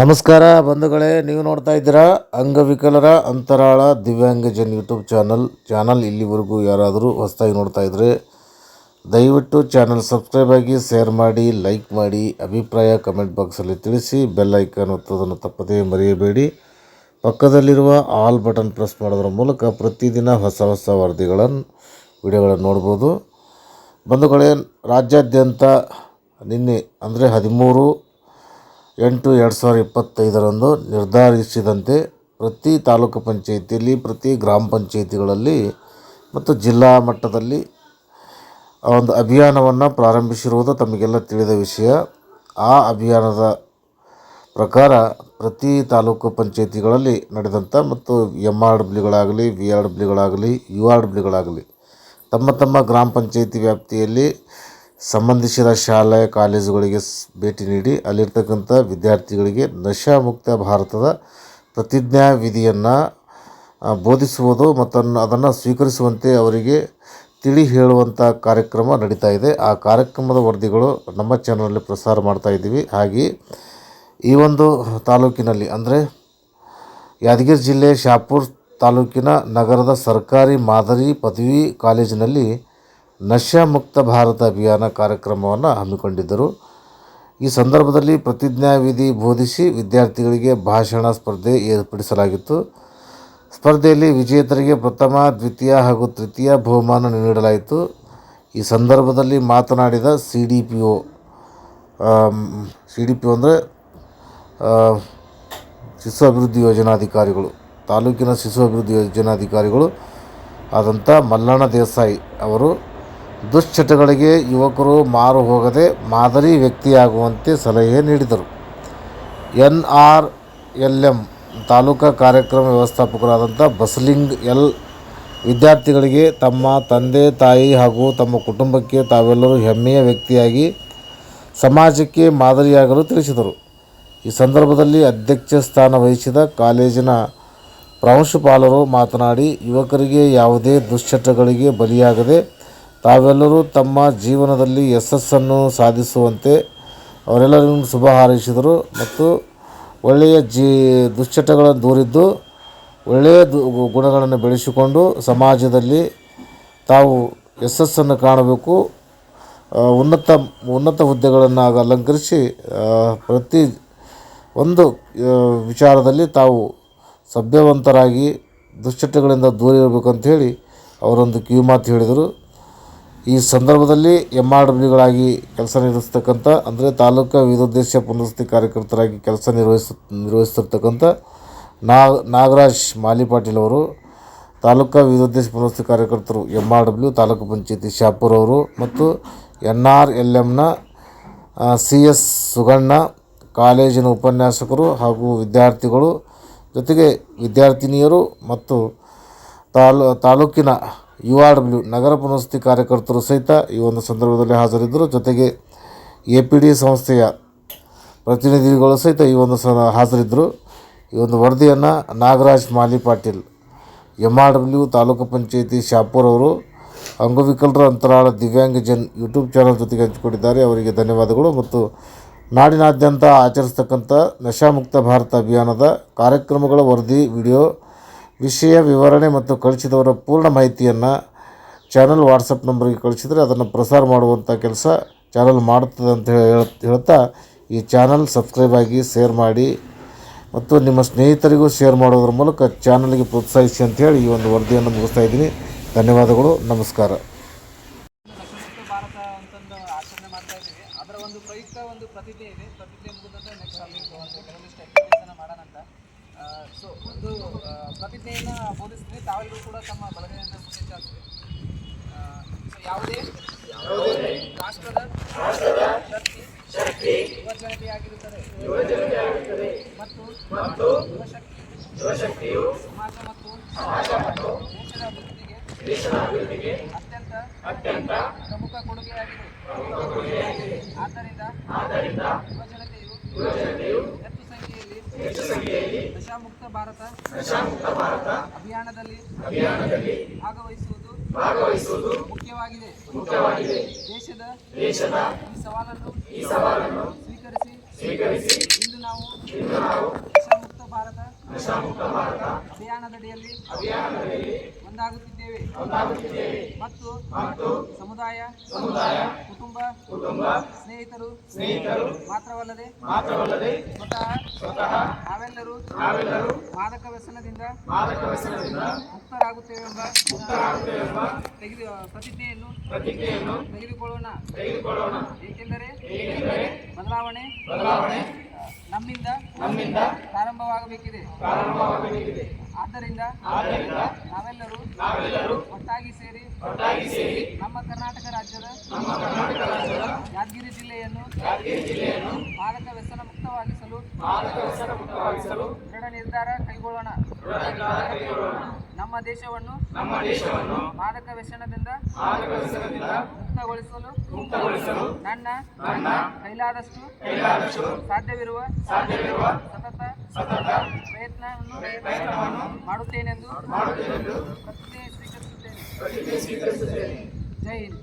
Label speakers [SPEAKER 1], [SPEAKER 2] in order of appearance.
[SPEAKER 1] ನಮಸ್ಕಾರ ಬಂಧುಗಳೇ, ನೀವು ನೋಡ್ತಾ ಇದ್ದೀರಾ ಅಂಗವಿಕಲರ ಅಂತರಾಳ ದಿವ್ಯಾಂಗಜನ್ ಯೂಟ್ಯೂಬ್ ಚಾನಲ್. ಚಾನಲ್ ಇಲ್ಲಿವರೆಗೂ ಯಾರಾದರೂ ಹೊಸದಾಗಿ ನೋಡ್ತಾ ಇದ್ದರೆ ದಯವಿಟ್ಟು ಚಾನಲ್ ಸಬ್ಸ್ಕ್ರೈಬ್ ಆಗಿ, ಶೇರ್ ಮಾಡಿ, ಲೈಕ್ ಮಾಡಿ, ಅಭಿಪ್ರಾಯ ಕಮೆಂಟ್ ಬಾಕ್ಸಲ್ಲಿ ತಿಳಿಸಿ, ಬೆಲ್ ಐಕಾನ್ ಒತ್ತೋದನ್ನು ತಪ್ಪದೇ ಮರೆಯಬೇಡಿ. ಪಕ್ಕದಲ್ಲಿರುವ ಆಲ್ ಬಟನ್ ಪ್ರೆಸ್ ಮಾಡೋದ್ರ ಮೂಲಕ ಪ್ರತಿದಿನ ಹೊಸ ಹೊಸ ವರದಿಗಳನ್ನು ವಿಡಿಯೋಗಳನ್ನು ನೋಡ್ಬೋದು. ಬಂಧುಗಳೇ, ರಾಜ್ಯಾದ್ಯಂತ ನಿನ್ನೆ ಅಂದರೆ ಹದಿಮೂರು ಎಂಟು ಎರಡು ಸಾವಿರ ಇಪ್ಪತ್ತೈದರಂದು ನಿರ್ಧರಿಸಿದಂತೆ ಪ್ರತಿ ತಾಲೂಕು ಪಂಚಾಯಿತಿಯಲ್ಲಿ, ಪ್ರತಿ ಗ್ರಾಮ ಪಂಚಾಯಿತಿಗಳಲ್ಲಿ ಮತ್ತು ಜಿಲ್ಲಾ ಮಟ್ಟದಲ್ಲಿ ಒಂದು ಅಭಿಯಾನವನ್ನು ಪ್ರಾರಂಭಿಸಿರುವುದು ತಮಗೆಲ್ಲ ತಿಳಿದ ವಿಷಯ. ಆ ಅಭಿಯಾನದ ಪ್ರಕಾರ ಪ್ರತಿ ತಾಲೂಕು ಪಂಚಾಯಿತಿಗಳಲ್ಲಿ ನಡೆದಂಥ ಮತ್ತು ಎಂ ಆರ್ ಡಬ್ಲ್ಯೂಗಳಾಗಲಿ ವಿ ಆರ್ ಡಬ್ಲ್ಯೂಗಳಾಗಲಿ ಯು ಆರ್ ಡಬ್ಲ್ಯೂಗಳಾಗಲಿ ತಮ್ಮ ತಮ್ಮ ಗ್ರಾಮ ಪಂಚಾಯಿತಿ ವ್ಯಾಪ್ತಿಯಲ್ಲಿ ಸಂಬಂಧಿಸಿದ ಶಾಲೆ ಕಾಲೇಜುಗಳಿಗೆ ಭೇಟಿ ನೀಡಿ ಅಲ್ಲಿರ್ತಕ್ಕಂಥ ವಿದ್ಯಾರ್ಥಿಗಳಿಗೆ ನಶಾಮುಕ್ತ ಭಾರತದ ಪ್ರತಿಜ್ಞಾ ವಿಧಿಯನ್ನು ಬೋಧಿಸುವುದು ಮತ್ತು ಅದನ್ನು ಸ್ವೀಕರಿಸುವಂತೆ ಅವರಿಗೆ ತಿಳಿ ಹೇಳುವಂಥ ಕಾರ್ಯಕ್ರಮ ನಡೀತಾ ಇದೆ. ಆ ಕಾರ್ಯಕ್ರಮದ ವರದಿಗಳು ನಮ್ಮ ಚಾನಲಲ್ಲಿ ಪ್ರಸಾರ ಮಾಡ್ತಾ ಇದ್ದೀವಿ. ಹಾಗೆ ಈ ಒಂದು ತಾಲೂಕಿನಲ್ಲಿ ಅಂದರೆ ಯಾದಗಿರಿ ಜಿಲ್ಲೆ ಶಾಪುರ್ ತಾಲೂಕಿನ ನಗರದ ಸರ್ಕಾರಿ ಮಾದರಿ ಪದವಿ ಕಾಲೇಜಿನಲ್ಲಿ ನಶಾಮುಕ್ತ ಭಾರತ ಅಭಿಯಾನ ಕಾರ್ಯಕ್ರಮವನ್ನು ಹಮ್ಮಿಕೊಂಡಿದ್ದರು. ಈ ಸಂದರ್ಭದಲ್ಲಿ ಪ್ರತಿಜ್ಞಾವಿಧಿ ಬೋಧಿಸಿ ವಿದ್ಯಾರ್ಥಿಗಳಿಗೆ ಭಾಷಣ ಸ್ಪರ್ಧೆ ಏರ್ಪಡಿಸಲಾಗಿತ್ತು. ಸ್ಪರ್ಧೆಯಲ್ಲಿ ವಿಜೇತರಿಗೆ ಪ್ರಥಮ, ದ್ವಿತೀಯ ಹಾಗೂ ತೃತೀಯ ಬಹುಮಾನ ನೀಡಲಾಯಿತು. ಈ ಸಂದರ್ಭದಲ್ಲಿ ಮಾತನಾಡಿದ C D P O C D P O ಅಂದರೆ ಶಿಶು ಅಭಿವೃದ್ಧಿ ಯೋಜನಾಧಿಕಾರಿಗಳು, ತಾಲೂಕಿನ ಶಿಶು ಅಭಿವೃದ್ಧಿ ಯೋಜನಾಧಿಕಾರಿಗಳು ಆದಂಥ ಮಲ್ಲಣ್ಣ ದೇಸಾಯಿ ಅವರು ದುಶ್ಚಟಗಳಿಗೆ ಯುವಕರು ಮಾರು ಹೋಗದೆ ಮಾದರಿ ವ್ಯಕ್ತಿಯಾಗುವಂತೆ ಸಲಹೆ ನೀಡಿದರು. ಎನ್ ಆರ್ ಎಲ್ ಎಂ ತಾಲೂಕಾ ಕಾರ್ಯಕ್ರಮ ವ್ಯವಸ್ಥಾಪಕರಾದಂಥ ಬಸಲಿಂಗ್ ಎಲ್ ವಿದ್ಯಾರ್ಥಿಗಳಿಗೆ ತಮ್ಮ ತಂದೆ, ತಾಯಿ ಹಾಗೂ ತಮ್ಮ ಕುಟುಂಬಕ್ಕೆ ತಾವೆಲ್ಲರೂ ಹೆಮ್ಮೆಯ ವ್ಯಕ್ತಿಯಾಗಿ ಸಮಾಜಕ್ಕೆ ಮಾದರಿಯಾಗಲು ತಿಳಿಸಿದರು. ಈ ಸಂದರ್ಭದಲ್ಲಿ ಅಧ್ಯಕ್ಷ ಸ್ಥಾನ ವಹಿಸಿದ ಕಾಲೇಜಿನ ಪ್ರಾಂಶುಪಾಲರು ಮಾತನಾಡಿ, ಯುವಕರಿಗೆ ಯಾವುದೇ ದುಶ್ಚಟಗಳಿಗೆ ಬಲಿಯಾಗದೆ ತಾವೆಲ್ಲರೂ ತಮ್ಮ ಜೀವನದಲ್ಲಿ ಯಶಸ್ಸನ್ನು ಸಾಧಿಸುವಂತೆ ಅವರೆಲ್ಲರನ್ನು ಶುಭ ಹಾರೈಸಿದರು ಮತ್ತು ಒಳ್ಳೆಯ ಜೀ, ದುಶ್ಚಟಗಳನ್ನು ದೂರಿದ್ದು ಒಳ್ಳೆಯ ದು, ಗುಣಗಳನ್ನು ಬೆಳೆಸಿಕೊಂಡು ಸಮಾಜದಲ್ಲಿ ತಾವು ಯಶಸ್ಸನ್ನು ಕಾಣಬೇಕು. ಉನ್ನತ ಉನ್ನತ ಹುದ್ದೆಗಳನ್ನು ಅಲಂಕರಿಸಿ ಪ್ರತಿ ಒಂದು ವಿಚಾರದಲ್ಲಿ ತಾವು ಸಭ್ಯವಂತರಾಗಿ ದುಶ್ಚಟಗಳಿಂದ ದೂರ ಇರಬೇಕು ಅಂಥೇಳಿ ಅವರೊಂದು ಕಿವಿಮಾತು ಹೇಳಿದರು. ಈ ಸಂದರ್ಭದಲ್ಲಿ ಎಂ ಆರ್ ಡಬ್ಲ್ಯೂಗಳಾಗಿ ಕೆಲಸ ನಿರ್ವಹಿಸ್ತಕ್ಕಂಥ, ಅಂದರೆ ತಾಲೂಕು ವಿವಿಧೋದ್ದೇಶ ಪುನರ್ವಸತಿ ಕಾರ್ಯಕರ್ತರಾಗಿ ಕೆಲಸ ನಿರ್ವಹಿಸ ನಿರ್ವಹಿಸ್ತಿರ್ತಕ್ಕಂಥ ನಾಗ್ ನಾಗರಾಜ್ ಮಾಲಿಪಾಟೀಲ್ ಅವರು, ತಾಲೂಕು ವಿವಿಧೋದ್ದೇಶ ಪುನರ್ವಸತಿ ಕಾರ್ಯಕರ್ತರು ಎಂ ಆರ್ ಡಬ್ಲ್ಯೂ, ತಾಲೂಕು ಪಂಚಾಯತಿ ಶಾಪುರ್ ಅವರು ಮತ್ತು ಎನ್ ಆರ್ ಎಲ್ ಎಮ್ನ ಸಿ ಎಸ್ ಸುಗಣ್ಣ, ಕಾಲೇಜಿನ ಉಪನ್ಯಾಸಕರು ಹಾಗೂ ವಿದ್ಯಾರ್ಥಿಗಳು ಜೊತೆಗೆ ವಿದ್ಯಾರ್ಥಿನಿಯರು ಮತ್ತು ತಾಲೂ, ತಾಲೂಕಿನ ಯು ಆರ್ ಡಬ್ಲ್ಯೂ ನಗರ ಪುನರ್ವಸತಿ ಕಾರ್ಯಕರ್ತರು ಸಹಿತ ಈ ಒಂದು ಸಂದರ್ಭದಲ್ಲಿ ಹಾಜರಿದ್ದರು. ಜೊತೆಗೆ ಎ ಪಿ ಡಿ ಸಂಸ್ಥೆಯ ಪ್ರತಿನಿಧಿಗಳು ಸಹಿತ ಈ ಒಂದು ಸ ಹಾಜರಿದ್ದರು. ಈ ಒಂದು ವರದಿಯನ್ನು Nagaraj Mali Patil M R W taluk ಪಂಚಾಯಿತಿ ಶಾಪೂರ್ ಅವರು, ಅಂಗವಿಕಲರ ಅಂತರಾಳ ದಿವ್ಯಾಂಗಜನ್ ಯೂಟ್ಯೂಬ್ ಚಾನಲ್ ಜೊತೆಗೆ ಹಂಚಿಕೊಂಡಿದ್ದಾರೆ. ಅವರಿಗೆ ಧನ್ಯವಾದಗಳು. ಮತ್ತು ನಾಡಿನಾದ್ಯಂತ ಆಚರಿಸ್ತಕ್ಕಂಥ ನಶಾಮುಕ್ತ ಭಾರತ ಅಭಿಯಾನದ ಕಾರ್ಯಕ್ರಮಗಳ ವರದಿ, ವಿಡಿಯೋ ವಿಷಯ ವಿವರಣೆ ಮತ್ತು ಕಳಿಸಿದವರ ಪೂರ್ಣ ಮಾಹಿತಿಯನ್ನು ಚಾನಲ್ ವಾಟ್ಸಪ್ ನಂಬರಿಗೆ ಕಳಿಸಿದರೆ ಅದನ್ನು ಪ್ರಸಾರ ಮಾಡುವಂಥ ಕೆಲಸ ಚಾನಲ್ ಮಾಡುತ್ತದೆ ಅಂತ ಹೇಳಿ ಹೇಳ್ತಾ ಈ ಚಾನಲ್ ಸಬ್ಸ್ಕ್ರೈಬ್ ಆಗಿ ಶೇರ್ ಮಾಡಿ ಮತ್ತು ನಿಮ್ಮ ಸ್ನೇಹಿತರಿಗೂ ಶೇರ್ ಮಾಡೋದ್ರ ಮೂಲಕ ಚಾನಲ್ಗೆ ಪ್ರೋತ್ಸಾಹಿಸಿ ಅಂತೇಳಿ ಈ ಒಂದು ವರದಿಯನ್ನು ಮುಗಿಸ್ತಾ ಇದ್ದೀನಿ. ಧನ್ಯವಾದಗಳು. ನಮಸ್ಕಾರ
[SPEAKER 2] ನಶಾಮುಕ್ತ ಭಾರತ ಅಂತಂದು ಆಚರಣೆ ಮಾಡ್ತಾ ಇದ್ದೀವಿ ಅದರ ಒಂದು ಪ್ರಯುಕ್ತ ಒಂದು ಪ್ರತಿಜ್ಞೆ ಇದೆ ಪ್ರತಿಜ್ಞೆ ಮುಗಿದಂತೆ ನೆಕ್ಸ್ಟ್ ಅಲ್ಲಿ ಒಂದು ಕೆಲವೊಂದಿಷ್ಟು ಆಕ್ಟಿವಿಟೀಸನ್ನು ಮಾಡೋಣ ಅಂತ ಸೊ ಒಂದು ಪ್ರತಿಜ್ಞೆಯನ್ನು ಬೋಧಿಸ್ತೀನಿ ತಾವೆಲ್ಲರೂ ಕೂಡ ತಮ್ಮ ಬಲಗೈಯನ್ನು ಮುಂದೆ ಚಾಚಿರಿ ಸೊ ಯಾವುದೇ ರಾಷ್ಟ್ರದ ಶಕ್ತಿ ಯುವಜನತೆಯಾಗಿರುತ್ತದೆ. ಮತ್ತು ಯುವಶಕ್ತಿಯು ಸಮಾಜ ಮತ್ತು ದೇಶದ ಅಭಿವೃದ್ಧಿಗೆ ಅತ್ಯಂತ ಅತ್ಯಂತ ಪ್ರಮುಖ ಕೊಡುಗೆಯಾಗಿದೆ. ಆದ್ದರಿಂದ ಯುವಜನತೆಯು ಹೆಚ್ಚು ಸಂಖ್ಯೆಯಲ್ಲಿ ನಶಾಮುಕ್ತ ಭಾರತ. ಅಭಿಯಾನದಲ್ಲಿ ಅಭಿಯಾನದಲ್ಲಿ ಭಾಗವಹಿಸುವುದು ಭಾಗವಹಿಸುವುದು ಮುಖ್ಯವಾಗಿದೆ. ಮುಖ್ಯವಾಗಿದೆ. ದೇಶದ ದೇಶದ ಈ ಸವಾಲನ್ನು ಈ ಸವಾಲನ್ನು ಸ್ವೀಕರಿಸಿ. ಸ್ವೀಕರಿಸಿ. ಇಂದು ನಾವು ನಶಾಮುಕ್ತ ಭಾರತ ಅಭಿಯಾನದಡಿಯಲ್ಲಿ ಒಂದಾಗುತ್ತಿದ್ದೇವೆ. ಮತ್ತು ಸಮುದಾಯ ಕುಟುಂಬ ಕುಟುಂಬ ಸ್ನೇಹಿತರು ಸ್ನೇಹಿತರು ಮಾತ್ರವಲ್ಲದೆ ಮಾತ್ರವಲ್ಲದೆ ಸ್ವತಃ ನಾವೆಲ್ಲರೂ ಮಾದಕ ವ್ಯಸನದಿಂದ ಮುಕ್ತರಾಗುತ್ತೇವೆಂಬ ತೆಗೆದು ಪ್ರತಿಜ್ಞೆಯನ್ನು ತೆಗೆದುಕೊಳ್ಳೋಣ. ಏಕೆಂದರೆ ಬದಲಾವಣೆ ಬದಲಾವಣೆ ನಮ್ಮಿಂದ ನಮ್ಮಿಂದ ಪ್ರಾರಂಭವಾಗಬೇಕಿದೆ. ಆದ್ದರಿಂದ ನಾವೆಲ್ಲರೂ ನಾವೆಲ್ಲರೂ ಒಟ್ಟಾಗಿ ಸೇರಿ ಒಟ್ಟಾಗಿ ಸೇರಿ ನಮ್ಮ ಕರ್ನಾಟಕ ರಾಜ್ಯದ ನಮ್ಮ ಕರ್ನಾಟಕ ರಾಜ್ಯದ ಯಾದಗಿರಿ ಜಿಲ್ಲೆಯನ್ನು ಯಾದಗಿರಿ ಜಿಲ್ಲೆಯನ್ನು ಮಾದಕ ವ್ಯಸನ ಮುಕ್ತವಾಗಿಸಲು ಮಾದಕ ವ್ಯಸನ ಮುಕ್ತವಾಗಿಸಲು ದೃಢ ನಿರ್ಧಾರ ಕೈಗೊಳ್ಳೋಣ. ನಮ್ಮ ದೇಶವನ್ನು ನಮ್ಮ ದೇಶವನ್ನು ಮಾದಕ ವ್ಯಸನದಿಂದ ಮಾದಕ ವ್ಯಸನದಿಂದ ಮುಕ್ತಗೊಳಿಸಲು ಮುಕ್ತಗೊಳಿಸಲು ನನ್ನ ನನ್ನ ಕೈಲಾದಷ್ಟು ಕೈಲಾದಷ್ಟು ಸಾಧ್ಯವಿರುವ ಸಾಧ್ಯವಿರುವ ಸತತ ಸತತ ಪ್ರಯತ್ನವನ್ನು ಪ್ರಯತ್ನವನ್ನು ಮಾಡುತ್ತೇನೆಂದು ಮಾಡುತ್ತೇನೆಂದು ಪ್ರತಿಜ್ಞೆ ಸ್ವೀಕರಿಸುತ್ತೇನೆ. ಪ್ರತಿಜ್ಞೆ ಸ್ವೀಕರಿಸುತ್ತೇನೆ. ಜೈ ಹಿಂದ್.